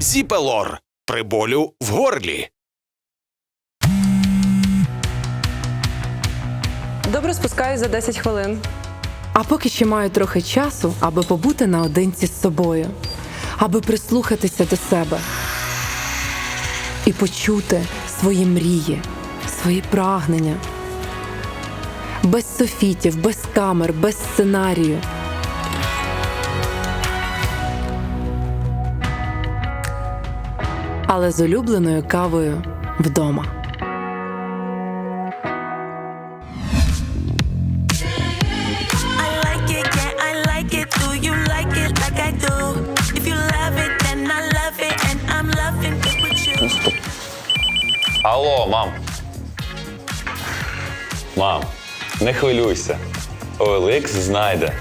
Зіпелор при болю в горлі. Добре спускаюсь за 10 хвилин. А поки ще маю трохи часу, аби побути наодинці з собою, аби прислухатися до себе і почути свої мрії, свої прагнення. Без софітів, без камер, без сценарію. I'm loving it with you. Алло, мам. Мам, не хвилюйся. OLX знайде.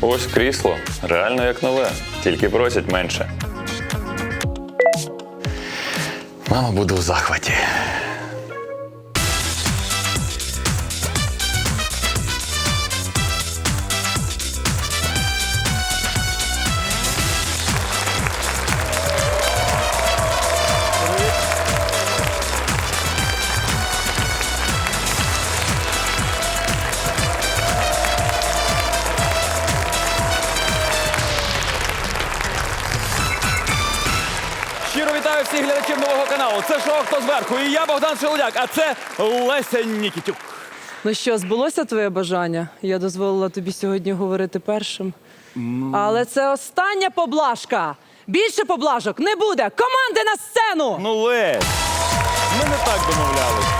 Ось крісло. Реально як нове. Тільки просять менше. Мама буде у захваті. Вітаю всіх глядачів нового каналу. Це шоу «Хто зверху» і я Богдан Шелудяк, а це Леся Нікітюк. Ну що, збулося твоє бажання? Я дозволила тобі сьогодні говорити першим. Але це остання поблажка. Більше поблажок не буде. Команди на сцену! Ну, Лесь, ми не так домовлялись.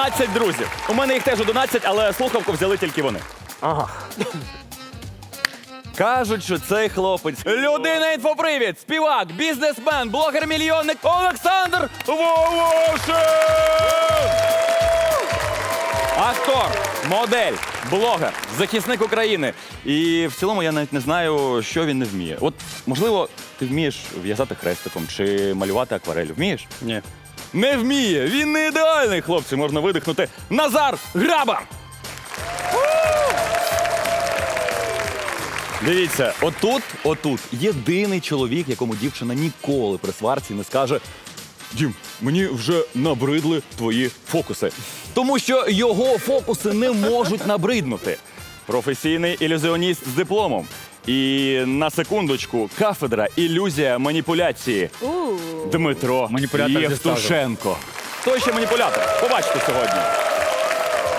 11 друзів. У мене їх теж 11, але слухавку взяли тільки вони. Ага. Кажуть, що цей хлопець людина інфопривід, співак, бізнесмен, блогер-мільйонник Олександр Волошин! Актор, модель, блогер, захисник України. І в цілому я навіть не знаю, що він не вміє. От, можливо, ти вмієш в'язати хрестиком чи малювати акварелью. Вмієш? Ні. Не вміє. Він не ідеальний, хлопці. Можна видихнути. Назар Граба! Дивіться, отут, отут єдиний чоловік, якому дівчина ніколи при сварці не скаже. Дім, мені вже набридли твої фокуси. Тому що його фокуси не можуть набриднути. Професійний ілюзіоніст з дипломом. І на секундочку, кафедра ілюзія маніпуляції. Дмитро Маніпулятор зі Євтушенко. Той ще маніпулятор. Побачите сьогодні.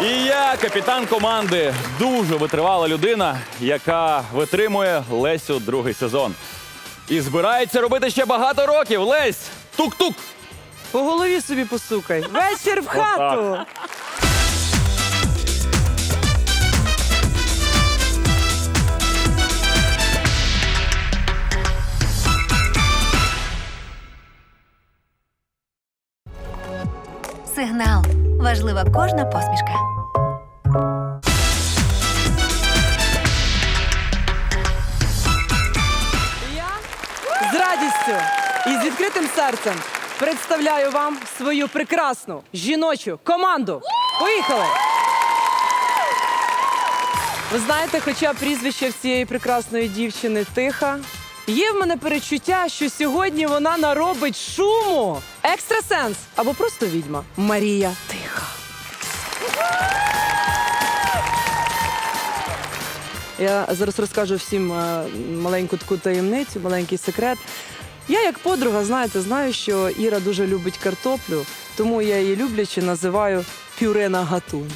І я, капітан команди, дуже витривала людина, яка витримує Лесю другий сезон. І збирається робити ще багато років. Лесь! Тук-тук! По голові собі постукай. Вечір в хату. Сигнал. Важлива кожна посмішка. Я з радістю і з відкритим серцем представляю вам свою прекрасну жіночу команду. Поїхали! Ви знаєте, хоча прізвище в цієї прекрасної дівчини тиха, є в мене перечуття, що сьогодні вона наробить шуму. Екстрасенс або просто відьма. Марія Тиха. Я зараз розкажу всім е, маленьку таку таємницю, маленький секрет. Я, як подруга, знаєте, знаю, що Іра дуже любить картоплю, тому я її люблячи називаю пюре на гатун.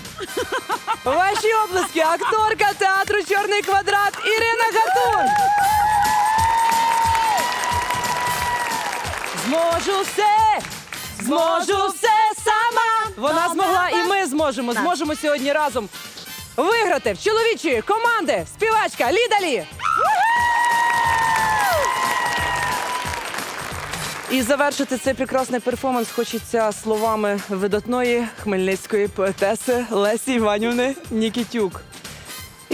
Ваші обласки, акторка театру Чорний квадрат Ірина Гатун. Зможу все, зможу все сама. Вона змогла, і ми зможемо. Зможемо сьогодні разом виграти в чоловічої команди співачка Лідалі. І завершити цей прекрасний перформанс хочеться словами видатної хмельницької поетеси Лесі Іванівни Нікітюк.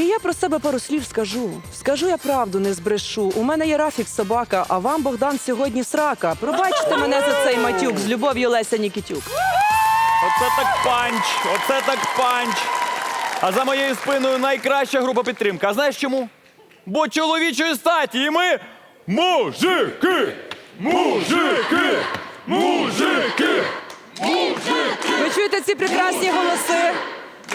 І я про себе пару слів скажу. Скажу я правду, не збрешу. У мене є Рафік собака, а вам Богдан сьогодні срака. Пробачте мене за цей матюк з любов'ю Леся Нікітюк. Оце так панч! Оце так панч! А за моєю спиною найкраща група підтримки. А знаєш чому? Бо чоловічої статі, і ми мужики! Мужики! Мужики! Ви чуєте ці прекрасні голоси?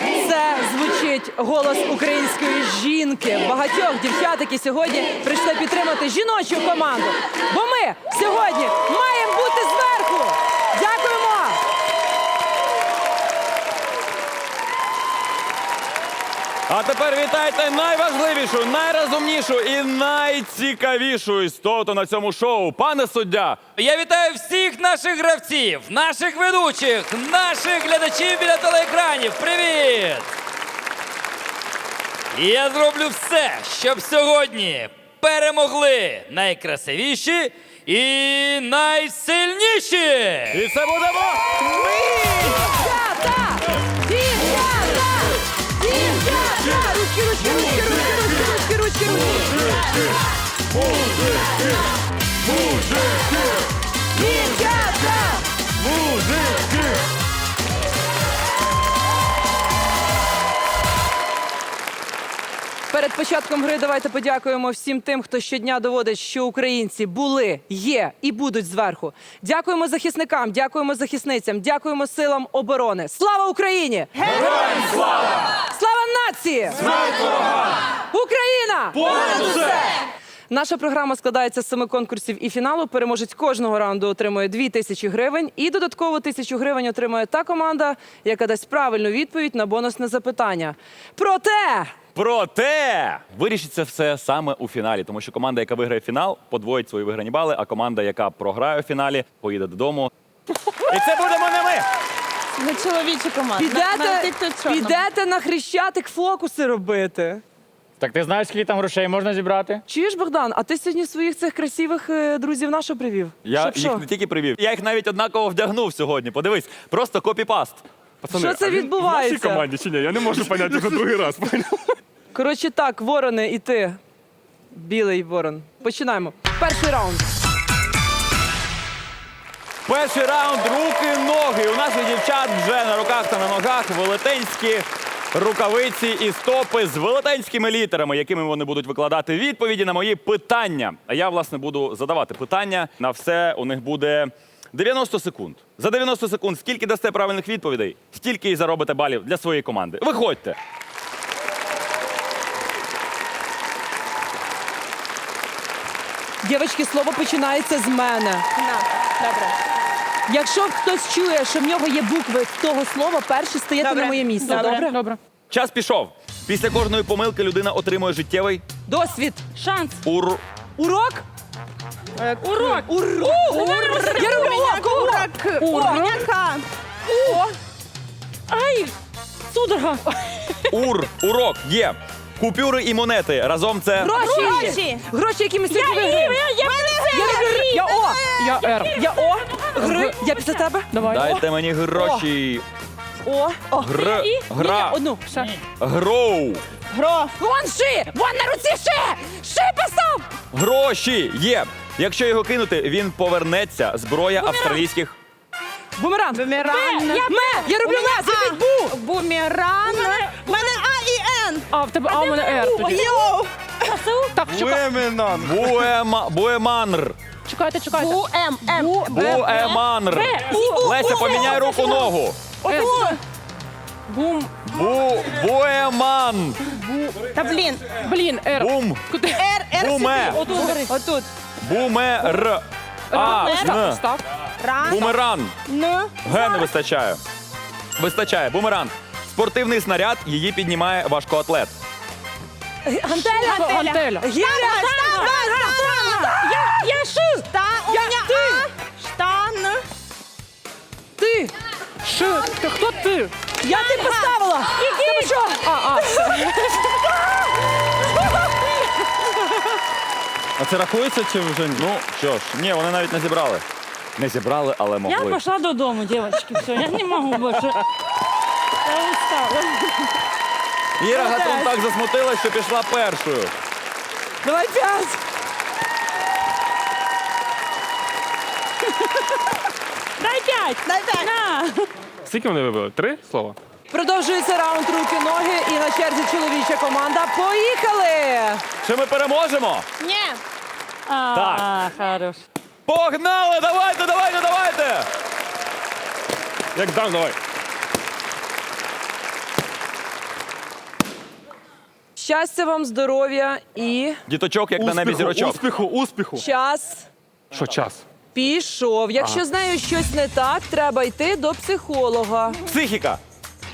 Це звучить голос української жінки, багатьох дівчат, які сьогодні прийшли підтримати жіночу команду. Бо ми сьогодні маємо бути зверху. Дякуємо! А тепер вітайте найважливішу, найрозумнішу і найцікавішу істоту на цьому шоу. Пане суддя, Я вітаю всіх наших гравців, наших ведучих, наших глядачів біля телеекранів. Привіт! І я зроблю все, щоб сьогодні перемогли найкрасивіші і найсильніші. і це будемо ми! Ручки, Дівчата! Перед початком гри давайте подякуємо всім тим, хто щодня доводить, що українці були, є і будуть зверху. Дякуємо захисникам, дякуємо захисницям, дякуємо силам оборони. Слава Україні! Героям слава! Слава нації! Україна! Понад усе! Наша програма складається з семи конкурсів і фіналу. Переможець кожного раунду отримує дві тисячі гривень. І додатково тисячу гривень отримує та команда, яка дасть правильну відповідь на бонусне запитання. Проте Проте вирішиться все саме у фіналі, тому що команда, яка виграє фінал, подвоїть свої виграні бали, а команда, яка програє у фіналі, поїде додому. І це будемо не ми! Ми чоловіча команда. підете, підете на хрещатик фокуси робити. Так ти знаєш, скільки там грошей можна зібрати? Чуєш, Богдан, а ти сьогодні своїх цих красивих е, друзів на що привів? Я Щоб їх що? не тільки привів, я їх навіть однаково вдягнув сьогодні. Подивись, просто копіпаст. Що це відбувається? чи ні? Я не можу поняти його другий раз. Коротше, так, ворони і ти. Білий ворон. Починаємо. Перший раунд. Перший раунд руки, ноги. У наших дівчат вже на руках та на ногах велетенські рукавиці і стопи з велетенськими літерами, якими вони будуть викладати відповіді на мої питання. А я, власне, буду задавати питання. На все у них буде 90 секунд. За 90 секунд, скільки дасте правильних відповідей, стільки і заробите балів для своєї команди. Виходьте. Дівчатки, слово починається з мене. Якщо хтось чує, що в нього є букви того слова, перший стаєте на моє місце. Добре? Добре. Час пішов. Після кожної помилки людина отримує життєвий Досвід. Шанс. ур. Урок? Урок. Урок. Я роблю урок. Урняка. Ай! Судорога. Ур. Урок. Є. Купюри і монети. Разом це. Гроші. Гроші. Гроші, які ми сьогодні виграємо. Я. Я О. Я Р. Я О. Гри. Я після тебе. Давай. Дайте мені гроші. О. О. Гр. Гра. Одну. Ще. Гроу. Гро. Вон ши! Вон на руці ши! Ши писав! Гроші. Є. Якщо його кинути, він повернеться. Зброя австралійських. Бумеранг. Бумеранг. Ме! Я роблю бу! Бумеранг. У мене Н. А в тебе А у мене Р. тоді. Йоу. Так, чекай, Буема... Буеманр. чекайте, чекайте. У М. М. Буеманр. Леся, поміняй руку ногу. С. Бум. Бу... Буеман. Та блін. Блін, Р. Бум. Куди? Р. Р. Буме. Отут. Отут. Бумер. А. Н. став. Бумеран. Н. Г не вистачає. Вистачає. Бумеранг. Спортивний снаряд її піднімає важкоатлет. Гантеля. Гантеля. Гіря. Штан. Штан. Я, я ши. Штан. У Я- мене ти. А. Штан. Ти. Ш. Ти хто ти? Я ти поставила. Який? що? А, а. А це рахується чи вже? Ну що ж, ні, вони навіть не зібрали. Не зібрали, але Я могли. пошла додому, девочки. Все, я не могу больше. Я устала. Іра Гатун так засмутила, що пішла першою. Давай п'ять. Дай пять. Дай пять. На. Скільки вони вибили? Три слова? Продовжується раунд руки-ноги і на черзі чоловіча команда. Поїхали! Чи ми переможемо? Не. А, хорош. Погнали! Давайте, давайте, давайте! Як дам, давай. Щастя вам, здоров'я і Діточок, як на небі зірочок. успіху, успіху. час Що час? пішов. Якщо з нею щось не так, треба йти до психолога. Психіка.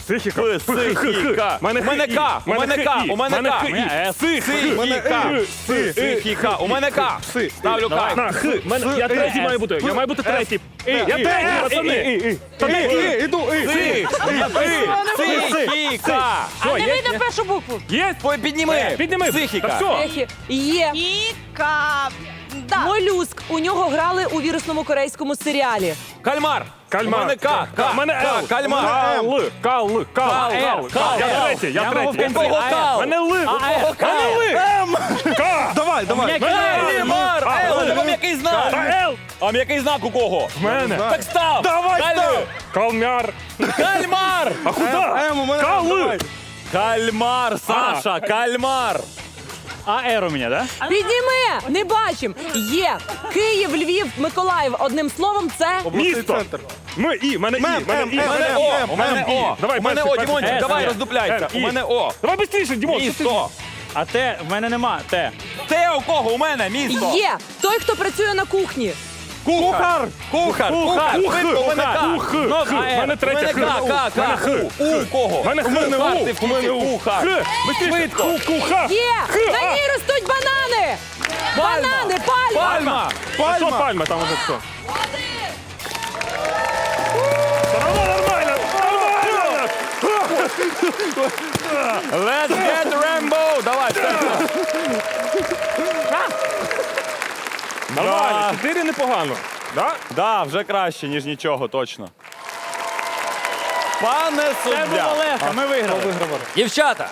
Психіка. Психіка. У мене К. У мене К. У мене К. Психіка. Психіка. У мене К. Ставлю К. На, х. Мене, я третій маю бути. Я маю бути третій. Я третій, пацани. Іду, Психіка. А не видно першу букву. Є? Підніми. Підніми. Та Психіка. все. Є Іка. Да. молюск. У нього грали у вірусному корейському серіалі. Кальмар. Кальмар. У мене К. К. У мене Л. Кальмар. Кал. Кал. Кал. Кал. Кал. Я третій, я третій. У кого Кал? Мене Ли. У кого К? Мене К. Давай, давай. Кальмар. Л. Л. У тебе м'який знак. Та Л. А м'який знак у кого? В мене. Так став. Давай, став. Калмяр. Кальмар. А куди? Кал. Кальмар, Саша, кальмар. А Р у мене, да? Підніми! Не бачимо. Є Київ, Львів, Миколаїв. Одним словом, це Місто. Ми і, мене і, мене і. У мене О, у мене О. Давай, у мене перший, О, перший. Дімончик, давай М, роздупляйся. М, У І. мене О. Давай швидше, Дімон. що ти- Місто. А те, в мене нема. те. Те у кого? У мене місто. є той, хто працює на кухні. Кухар. Кухар. Кухар. Ух, Швидко, у мене К. ух, Ну, х. Мене третя Х. К, К, мене К. Х. У у кого? У мене Х, Кухар, У. ти в У мене кінці У. кухар. Х. Швидко. Ку- Куха. Є! Х, На а. ній ростуть банани! Банани, пальма! Пальма. Що пальма там уже все? Нормально. Нормально. Let's get Rambo. Давай, все. Нормально, чотири непогано. Да? Да, вже краще, ніж нічого, точно. Пане суддя. легко, ми виграли. Дівчата,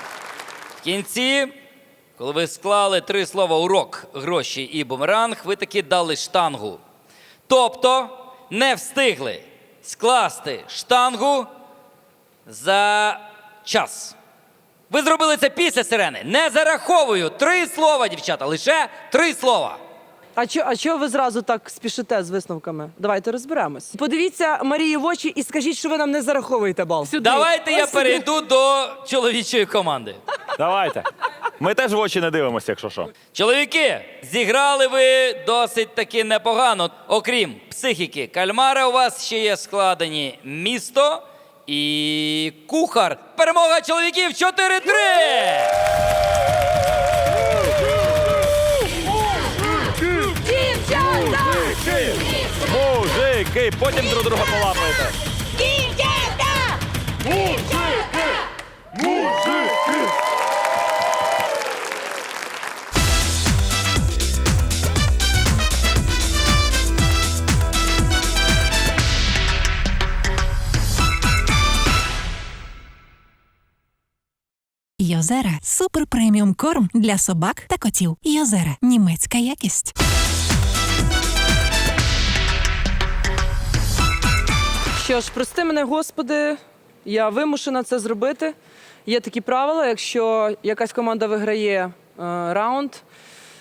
в кінці, коли ви склали три слова урок, гроші і бумеранг, ви таки дали штангу. Тобто не встигли скласти штангу за час. Ви зробили це після сирени. Не зараховую три слова, дівчата, лише три слова. А чо, а чого ви зразу так спішите з висновками? Давайте розберемось. Подивіться Марії в очі і скажіть, що ви нам не зараховуєте бал. Давайте я сюди. перейду до чоловічої команди. Давайте. Ми теж в очі не дивимося, якщо що. Чоловіки, зіграли ви досить таки непогано. Окрім психіки, кальмара у вас ще є складені місто і кухар. Перемога чоловіків 4-3! Потім друг друга полапаєте. Дівчата! Йозера супер преміум корм для собак та котів. Йозера німецька якість. Що ж, прости мене, Господи, я вимушена це зробити. Є такі правила, якщо якась команда виграє е, раунд,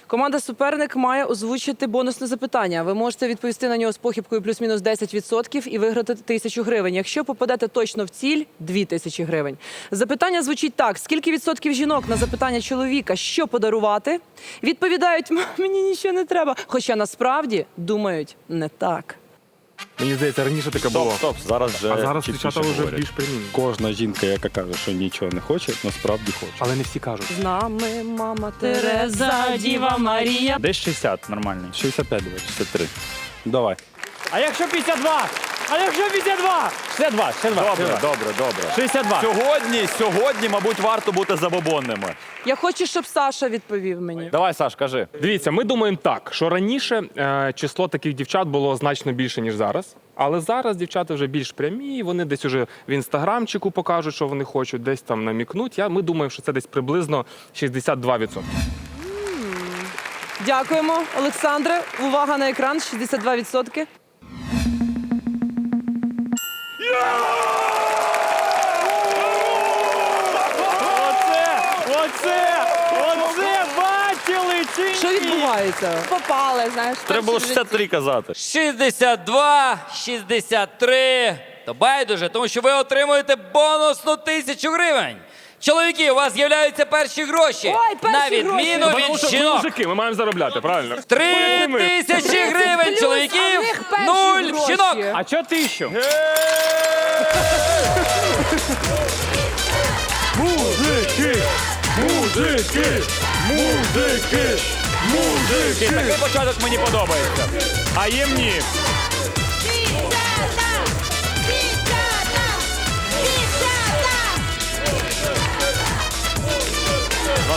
команда суперник має озвучити бонусне запитання. Ви можете відповісти на нього з похибкою плюс-мінус 10% і виграти тисячу гривень. Якщо попадете точно в ціль дві тисячі гривень. Запитання звучить так: скільки відсотків жінок на запитання чоловіка, що подарувати, відповідають, мені нічого не треба. Хоча насправді думають не так. Мені здається, раніше таке було. Стоп, стоп, зараз вже А зараз чіткіше дівчата вже говорять. більш прямі. Кожна жінка, яка каже, що нічого не хоче, насправді хоче. Але не всі кажуть. З нами мама Тереза, Діва Марія. Десь 60 нормальний. 65, давай, 63. Давай. А якщо 52? А якщо 52? 62, 62. Добре, добре, добре. 62. Сьогодні, сьогодні, мабуть, варто бути забобонними. Я хочу, щоб Саша відповів мені. Давай, Саш, кажи. Дивіться, ми думаємо так, що раніше е, число таких дівчат було значно більше, ніж зараз. Але зараз дівчата вже більш прямі, вони десь уже в інстаграмчику покажуть, що вони хочуть, десь там намікнуть. Я, ми думаємо, що це десь приблизно 62%. Дякуємо, Олександре. Увага на екран 62%. Оце! Оце! Оце бачили чи Що відбувається? Попали, знаєш. Треба було 63 казати. 62, 63. То байдуже, тому що ви отримуєте бонусну тисячу гривень. Чоловіки, у вас з'являються перші гроші. Ой, перші на відміну Тому від що ми жінок. мужики, ми маємо заробляти, правильно? Три тисячі гривень плюс, а в чоловіків, них перші нуль гроші. жінок. А чо тисячу? Мужики! Мужики! Мужики! Мужики! Такий початок мені подобається. А їм ні.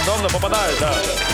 Рандомно попадають, так.